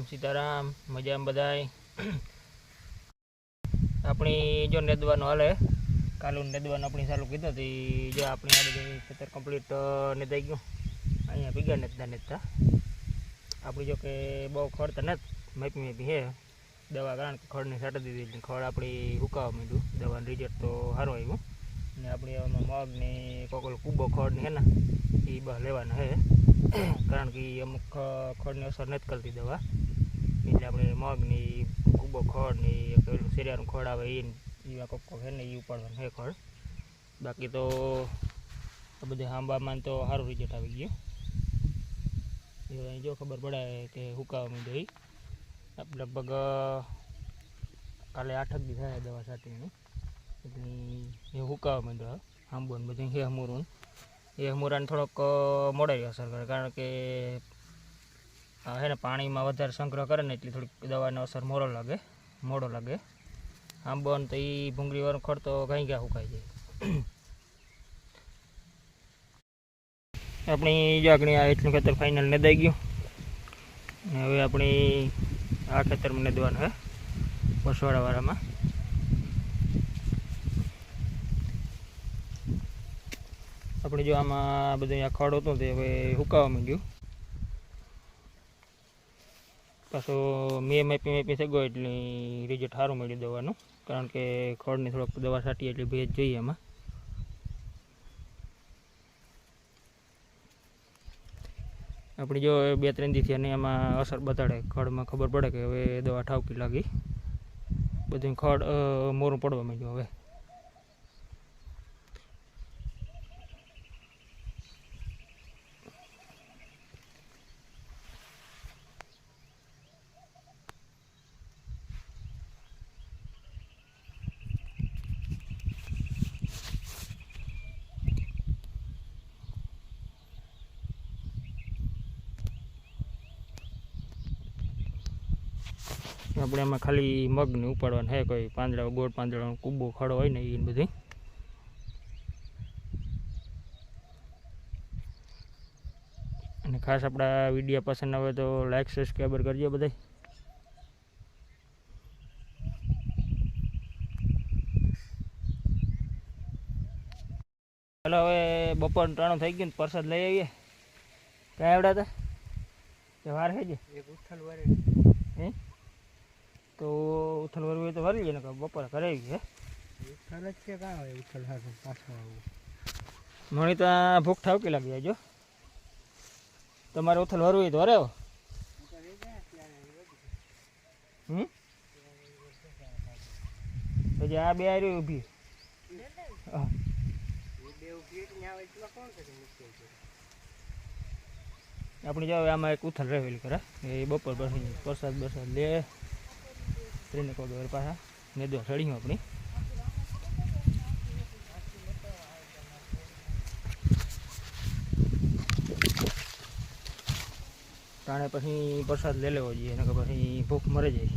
મજામાં બધાય? આપણી જો નેદવાનું હાલે કાલું નેદવાનું આપણી ચાલુ કીધું હતી જો આપણી જે ખેતર કમ્પ્લીટ નેદાઈ ગયું. અહીંયા ભીગા નેતા નેતા આપણી જો કે બહુ ખડ તો નથી, મેપી મેપી હે દવા કારણ કે ખડની સાટી દીધી ખડ આપણી હુકાવા માંડ્યું. દવાનું રિઝલ્ટ તો સારું આવ્યું. ને આપણે આમાં મગ ને કોકલ કૂબો ખડ ને હે ને એ બસ લેવાના હે કારણ કે અમુક ખડની અસર નથી કરતી દવા. એટલે આપણે મગની કૂબો ખડ ને પેલું શેરિયાનું ખડ આવે એ એવા કોક છે ને એ ઉપાડવાનું હે ખડ. બાકી તો આ બધે આંબામાં તો સારું રિઝલ્ટ આવી ગયું. જો ખબર પડે કે હુકાવા માંડ્યો લગભગ કાલે આઠક દી થાય દવા છાંટીને એટલે એ હુકાવા માંડ્યો આંબો ને બધું. હે હમુરું એ હમુરાને થોડોક મોડે અસર કરે કારણ કે હે ને પાણીમાં વધારે સંગ્રહ કરે ને એટલી થોડીક દવાનો અસર મોડો લાગે મોડો લાગે. આંબો તો એ ભૂંગળી વાળું ખડ તો ઘાઈ ગયા સુકાઈ જાય. આપણી જાગણી આ એટલું ખેતર ફાઇનલ નદાઈ ગયું. હવે આપણી આ ખેતરમાં નદવાનું હે પસવાડાવાળામાં આપણે જો આમાં બધું ખડ હતું તે હવે સુકાવા માંડ્યું. પાછો મેં મેપી મેપી સગો એટલે રિઝલ્ટ સારું મળ્યું દવાનું. કારણ કે ખડની થોડોક દવા છાંટીએ એટલે ભેજ જોઈએ એમાં. આપણે જો બે ત્રણ દીથી અને એમાં અસર બતાડે ખડમાં ખબર પડે કે હવે દવા ઠાવકી લાગી. બધું ખડ મોરું પડવા માંડ્યું હવે. આપણે એમાં ખાલી મગને ઉપાડવાનું હે કોઈ પાંદડા, ગોળ પાંદડાનો કૂબો, ખડો હોય ને એ બધી. અને ખાસ આપણા વીડિયો પસંદ આવે તો લાઈક સબસ્ક્રાઈબર કરજો બધા ચાલો હવે બપોર ત્રણ થઈ ગયું ને પ્રસાદ લઈ આવીએ. ક્યાં આવડ્યા હતા વાર છે જે હે? તો ઉથલ વરવું હોય તો વરી જાય ને બપોરે ઘરે આવી હે ઉથલ જ છે કાં હોય ઉથલ હાથું પાછું આવું? મને તો ભૂખ ઠાવકી લાગી જાય જો તમારે ઉથલ વરવું હોય તો હરે હમ? પછી આ બે આરી ઊભી. હા. બે ઊભી એટલે કોણ કરે મુશ્કેલ છે આપણે જાઓ આમાં એક ઉથલ રહેલી કરે એ બપોર પછી પ્રસાદ બરસાદ લે. ત્રણે કોડ વર પાછા. ને દો સડી આપણી. તાણે પછી વરસાદ લઈ લેવો જોઈએ, નકર પછી ભૂખ મરે જાય.